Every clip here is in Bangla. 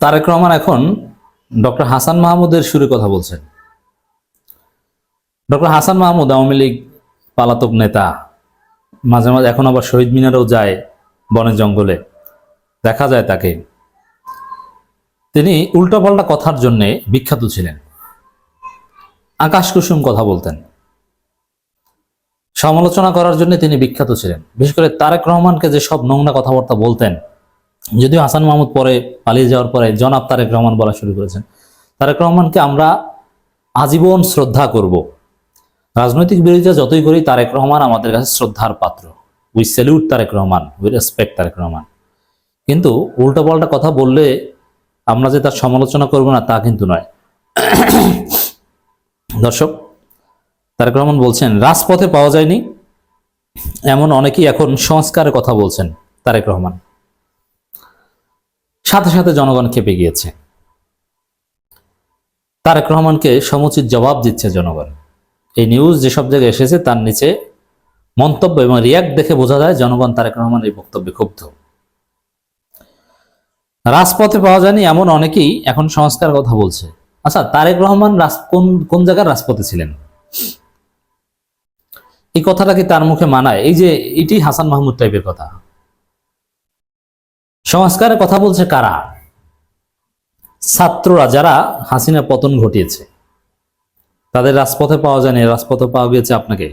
তারেক রহমান এখন ডক্টর হাসান মাহমুদের সুরে কথা বলছেন। ডক্টর হাসান মাহমুদ, আওয়ামী লীগ পালাতক নেতা, মাঝে মাঝে এখন আবার শহীদ মিনারেও যায় বনে জঙ্গলে। দেখা যায় তাকে। তিনি উল্টাপাল্টা কথার জন্য বিখ্যাত ছিলেন। আকাশ কুসুম কথা বলতেন। সমালোচনা করার জন্য তিনি বিখ্যাত ছিলেন। বিশেষ করে তারেক রহমানকে যে সব নোংরা কথাবার্তা বলতেন যদিও হাসান মাহমুদ পরে পালিয়ে যাওয়ার পরে জনাব তারেক রহমান বলা শুরু করেছেন। তারেক রহমানকে আমরা আজীবন শ্রদ্ধা করব। রাজনৈতিক বিরোধিতা যতই করি, তারেক রহমান আমাদের কাছে শ্রদ্ধার পাত্র। We salute Tarique Rahman we respect Tarique Rahman. কিন্তু উল্টাপাল্টা কথা বললে আমরা যে তার সমালোচনা করব না, তা কিন্তু নয়। দর্শক, তারেক রহমান বলছেন, রাজপথে পাওয়া যায়নি। এমন অনেকেই এখন সংস্কারের কথা বলছেন তারেক রহমান। সাথে সাথে জনগণ খেপে গিয়েছে। তারেক রহমানকে সমুচিত জবাব দিচ্ছে জনগণ। এই নিউজ যেসব জায়গায় এসেছে, তার নিচে মন্তব্য এবং রিয়াক্ট দেখে বোঝা যায় জনগণ তারেক রহমানের এই বক্তব্যে ক্ষুব্ধ। রাজপথে পাওয়া যায়নি এমন অনেকেই এখন সংস্কার কথা বলছে। আচ্ছা তারেক রহমান কোন কোন জায়গার রাজপথে ছিলেন? এই কথাটা কি তার মুখে মানায়? এই যে, এটি হাসান মাহমুদ টাইপের কথা। সংস্কারের কথা বলছে কারা? ছাত্ররা যারা হাসিনা পতন ঘটিয়েছে। তাদের রাজপথে পাওয়া যায়নি রাজপথে পাওয়া গিয়েছে আপনাকে।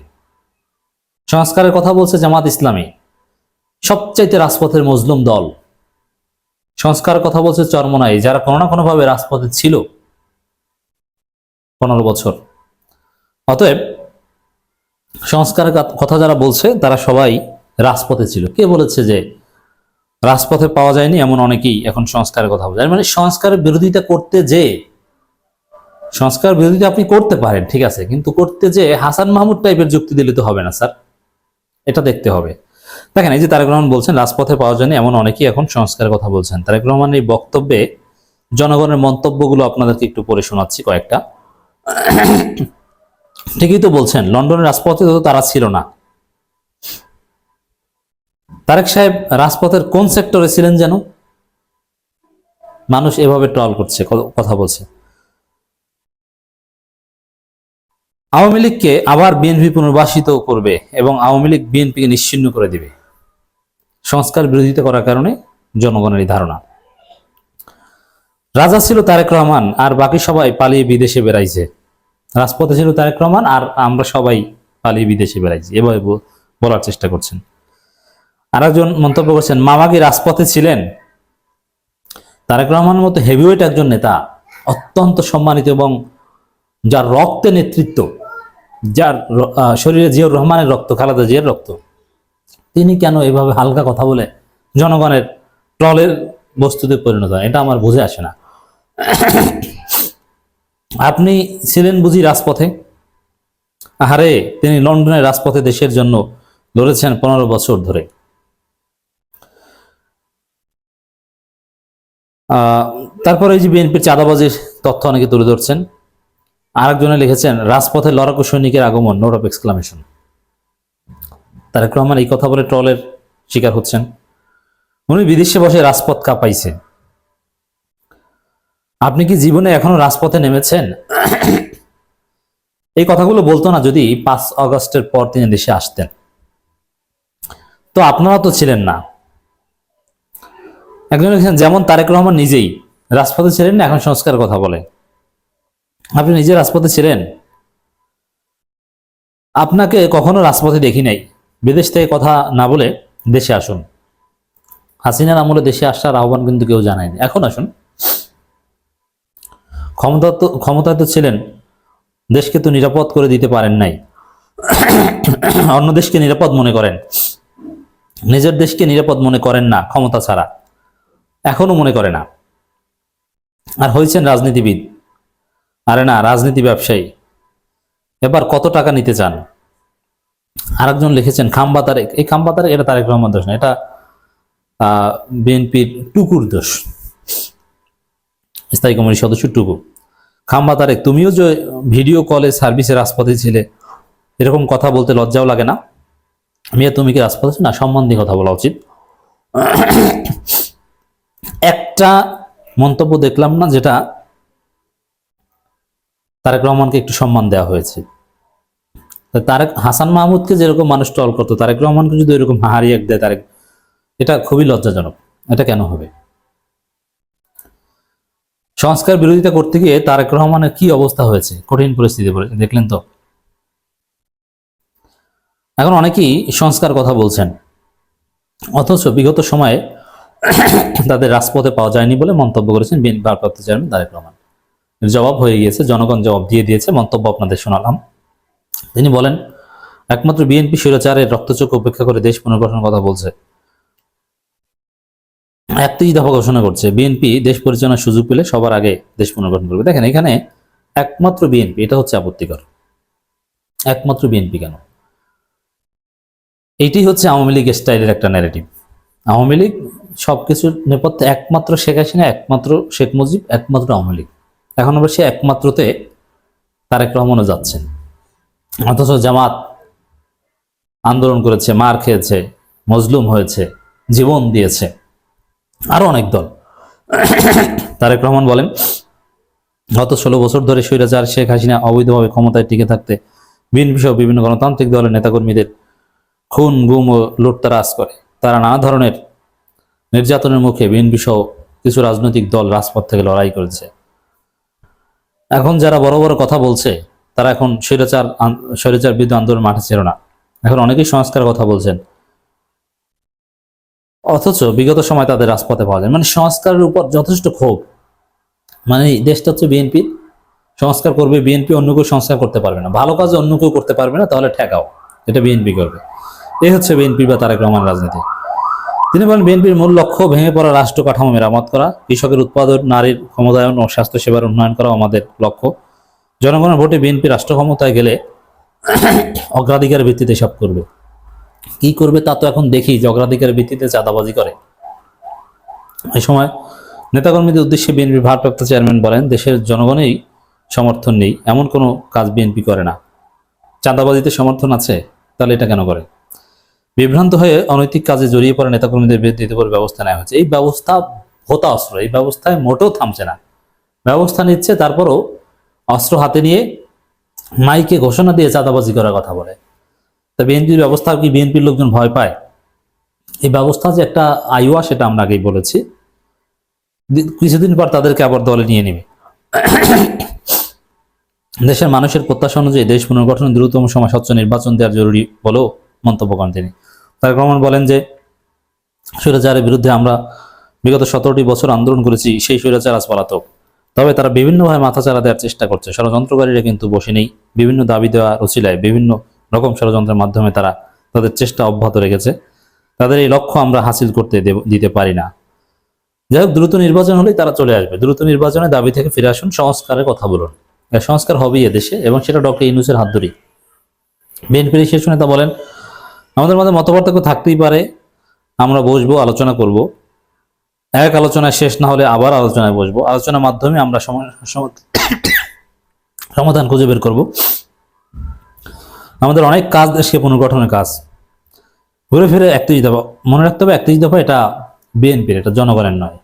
সংস্কারের কথা বলছে জামাত ইসলামী, সবচাইতে রাজপথের মজলুম দল। সংস্কারের কথা বলছে চরমনাই, যারা কোনো না কোনোভাবে রাজপথে ছিল পনেরো বছর। অতএব সংস্কারের কথা যারা বলছে, তারা সবাই রাজপথে ছিল। কে বলেছে যে রাজপথে পাওয়া যায়নি এমন অনেকেই এখন সংস্কারের কথা বলে মানে সংস্কারের বিরোধিতা করতে যে, সংস্কার বিরোধিতা আপনি করতে পারেন, ঠিক আছে, কিন্তু করতে যে হাসান মাহমুদ টাইপের যুক্তি দিলে তো হবে না, স্যার। এটা দেখতে হবে। দেখেন, এই যে তারেক রহমান বলছেন, রাজপথে পাওয়া যায়নি এমন অনেকেই এখন সংস্কারের কথা বলছেন। তারেক রহমান এই বক্তব্যে জনগণের মন্তব্যগুলো আপনাদেরকে একটু পড়ে শোনাচ্ছি কয়েকটা। ঠিকই তো বলছেন, লন্ডনের রাজপথে তো তারা ছিল না। তারেক সাহেব রাজপথের কোন সেক্টরে ছিলেন যেন? মানুষ এভাবে ট্রল করছে কথা বলছে। আওয়ামী লীগকে আবার বিএনপি পুনর্বাসিত করবে এবং আওয়ামী লীগ বিএনপিকে নিশ্চিন্ন করে দিবে। সংস্কার বিরোধিতা করার কারণে জনগণের এই ধারণা। রাজা ছিল তারেক রহমান, আর বাকি সবাই পালিয়ে বিদেশে বেড়াইছে। রাজপথে ছিল তারেক রহমান, আর আমরা সবাই পালিয়ে বিদেশে বেড়াইছি। এভাবে বলার চেষ্টা করছেন। আরেকজন মন্তব্য করছেন, মামা কি রাজপথে ছিলেন? তারেক রহমানের মতো হেভিওয়েট একজন নেতা, অত্যন্ত সম্মানিত এবং যার রক্তে নেতৃত্ব, যার শরীরে জিয়র রহমানের রক্ত, খালেদা জিয়ার রক্ত, তিনি কেন এভাবে হালকা কথা বলে জনগণের ট্রলের বস্তুতে পরিণত হয়? এটা আমার বুঝে আসে না। আপনি ছিলেন বুঝি রাজপথে? আহারে, তিনি লন্ডনের রাজপথে দেশের জন্য লড়েছেন পনেরো বছর ধরে। তারপরে এই যে বিএনপির চাঁদাবাজির তথ্য অনেকে তুলে ধরছেন। আরেকজনে লিখেছেন, রাজপথে লড়াকু সৈনিকের আগমন, note of exclamation. Tarique Rahman এই কথা বলে ট্রলের শিকার হচ্ছেন। উনি বিদেশে বসে রাজপথ কাঁপাইছে। আপনি কি জীবনে এখনও রাজপথে নেমেছেন? এই কথাগুলো বলতো না যদি পাঁচ অগস্টের পর তিনি দেশে আসতেন। তো আপনারা তো ছিলেন না। একজন লিখেছেন, যেমন তারেক রহমান নিজেই রাজপথে ছিলেন, এখন সংস্কার কথা বলে। আপনি নিজে রাজপথে ছিলেন? আপনাকে কখনো রাজপথে দেখি নাই। বিদেশ থেকে কথা না বলে দেশে আসুন। হাসিনার আমলে দেশে আসার আহ্বান কিন্তু কেউ জানায়নি। এখন আসুন। ক্ষমতা তো ক্ষমতায় তো ছিলেন, দেশকে তো নিরাপদ করে দিতে পারেন নাই। অন্য দেশকে নিরাপদ মনে করেন। নিজের দেশকে নিরাপদ মনে করেন না, ক্ষমতা ছাড়া। এখনও মনে করে না। আর হয়েছেন রাজনীতিবিদ। আরে না, রাজনীতি ব্যবসায়ী। এবার কত টাকা নিতে চান? আরেকজন লিখেছেন খাম্বা তারেক এই খাম্বা তারেক এটা তারেক রহমান দোষ না, এটা বিএনপির টুকুর দোষ। স্থায়ী কমিটির সদস্য টুকু। খাম্বা তারেক তুমিও যে ভিডিও কলে সার্ভিসে রাজপথে ছিলে, এরকম কথা বলতে লজ্জাও লাগে না। মিয়া, তুমি কি রাজপথে না, সম্মান দিয়ে কথা বলা উচিত। একটা মন্তব্য দেখলাম না যেটা তারেক রহমানকে একটু সম্মান দেওয়া হয়েছে। তারেক, হাসান মাহমুদকে যেরকম মানুষ টল করতো, তারেক রহমানকে যদি এরকম হাহারি এক দেয় তারেক, এটা খুবই লজ্জাজনক। এটা কেন হবে? সংস্কার বিরোধিতা করতে গিয়ে তারেক রহমানের কি অবস্থা হয়েছে? কঠিন পরিস্থিতি দেখলেন তো? এখন অনেকেই সংস্কার কথা বলছেন। অথচ বিগত সময়ে তাদের রাজপথে পাওয়া যায়নি বলে মন্তব্য করেছেন বিএনপি ভারপ্রাপ্ত চেয়ারম্যান তারেক রহমান। জবাব হয়ে গিয়েছে, জনগণ জবাব দিয়ে দিয়েছে, মন্তব্য আপনাদের শোনালাম। তিনি বলেন, একমাত্র বিএনপি স্বৈরাচারের রক্তচোখ উপেক্ষা করে দেশ পুনর্গঠনের কথা বলছে। একত্রিশ দফা ঘোষণা করছে, বিএনপি দেশ পরিচালনার সুযোগ পেলে সবার আগে দেশ পুনর্গঠন করবে। দেখেন, এখানে একমাত্র বিএনপি, এটা হচ্ছে আপত্তিকর। একমাত্র বিএনপি কেন? এইটি হচ্ছে আওয়ামী লীগ স্টাইলের একটা ন্যারেটিভ আওয়ামী লীগ সবকিছুর নেপথ্যে একমাত্র শেখ হাসিনা, একমাত্র শেখ মুজিব, একমাত্র আওয়ামী লীগ। এখন আবার সে একমাত্রতে তারেক রহমানও যাচ্ছেন। অথচ জামাত আন্দোলন করেছে, মার খেয়েছে, মজলুম হয়েছে, জীবন দিয়েছে। আরও অনেক দল। তারেক রহমান বলেন, গত ষোলো বছর ধরে স্বৈরাচার, শেখ হাসিনা অবৈধভাবে ক্ষমতায় টিকে থাকতে বিএনপি সহ বিভিন্ন গণতান্ত্রিক দলের নেতাকর্মীদের খুন, গুম ও লুটতারাজ করে। তারা নানা ধরনের নির্যাতনের মুখে বিএনপি সহ কিছু রাজনৈতিক দল রাজপথ থেকে লড়াই করেছে। এখন যারা বড় বড় কথা বলছে, তারা এখন স্বৈরাচার স্বৈরাচার বিরুদ্ধে আন্দোলন মাঠে ছিল না। এখন অনেকেই সংস্কার কথা বলছেন। অথচ বিগত সময় তাদের রাজপথে পাওয়া যায়। মানে সংস্কারের উপর যথেষ্ট ক্ষোভ। মানে দেশটা হচ্ছে বিএনপি, সংস্কার করবে বিএনপি, অন্য কেউ সংস্কার করতে পারবে না। ভালো কাজ অন্য কেউ করতে পারবে না, তাহলে ঠেকাও। এটা বিএনপি করবে। এই হচ্ছে বিএনপি বা তারেক রহমান রাজনীতি। তিনি বলেন, বিএনপির মূল লক্ষ্য ভেঙে পড়া রাষ্ট্র কাঠামো মেরামত করা, কৃষকের উৎপাদন, নারীর ক্ষমতায়ন ও স্বাস্থ্য সেবার উন্নয়ন করা আমাদের লক্ষ্য। জনগণের ভোটে বিএনপি রাষ্ট্র ক্ষমতায় গেলে অগ্রাধিকার ভিত্তিতে সব করবে। কি করবে তা তো এখন দেখি যে অগ্রাধিকার ভিত্তিতে চাঁদাবাজি করে। এই সময় নেতাকর্মীদের উদ্দেশ্যে বিএনপি ভারপ্রাপ্ত চেয়ারম্যান বলেন, দেশের জনগণেই সমর্থন নেই, এমন কোনো কাজ বিএনপি করে না। চাঁদাবাজিতে সমর্থন আছে, তাহলে এটা কেন করে? বিভ্রান্ত হয়ে অনৈতিক কাজে জড়িয়ে পড়া নেতাকর্মীদের বিরুদ্ধে করে ব্যবস্থা নেওয়া হয়েছে। এই ব্যবস্থা হোতা অস্ত্র, এই ব্যবস্থায় মোটেও থামছে না। ব্যবস্থা নিচ্ছে, তারপরও অস্ত্র হাতে নিয়ে মাইকে ঘোষণা দিয়ে চাঁদাবাজি করার কথা বলে। তা বিএনপির ব্যবস্থা কি বিএনপির লোকজন ভয় পায়? এই ব্যবস্থা যে একটা আইওয়া সেটা আমরা আগেই বলেছি। কিছুদিন পর তাদেরকে আবার দলে নিয়ে নেবে। দেশের মানুষের প্রত্যাশা অনুযায়ী দেশ পুনর্গঠনের দ্রুততম সময় স্বচ্ছ নির্বাচন দেওয়ার জরুরি বলেও মন্তব্য করেন তিনি। তারেক রহমান বলেন যে, স্বৈরাচারের বিরুদ্ধে আমরা বিগত সতেরোটি বছর আন্দোলন করেছি, সেই স্বৈরাচার আজ পলাতক। তবে তারা বিভিন্নভাবে মাথাচাড়া দেওয়ার চেষ্টা করছে। ষড়যন্ত্রকারীরা কিন্তু বসে নেই। বিভিন্ন দাবি দেওয়া রচিলায় বিভিন্ন রকম ষড়যন্ত্রের মাধ্যমে তারা তাদের চেষ্টা অব্যাহত রেখেছে। তাদের এই লক্ষ্য আমরা হাসিল করতে দিতে পারি না। যাই হোক, দ্রুত নির্বাচন হলেই তারা চলে আসবে। দ্রুত নির্বাচনে দাবি থেকে ফিরে আসুন, সংস্কারের কথা বলুন। সংস্কার হবেই এদেশে এবং সেটা ডক্টর ইউনুসের হাত ধরেই। বিএনপির শীর্ষ নেতা বলেন আমাদের মধ্যে মতপার্থক্য থাকতেই পারে। আমরা বসবো, আলোচনা করব। এক আলোচনা শেষ না হলে আবার আলোচনায় বসবো। আলোচনার মাধ্যমে আমরা সম- সম- সমাধান খুঁজে বের করব। আমাদের অনেক কাজ দেশকে পুনর্গঠনের কাজ। ঘুরে ফিরে একত্রিশ দফা, মনে রাখতে হবে একত্রিশ দফা এটা বিএনপির, এটা জনগণের নয়।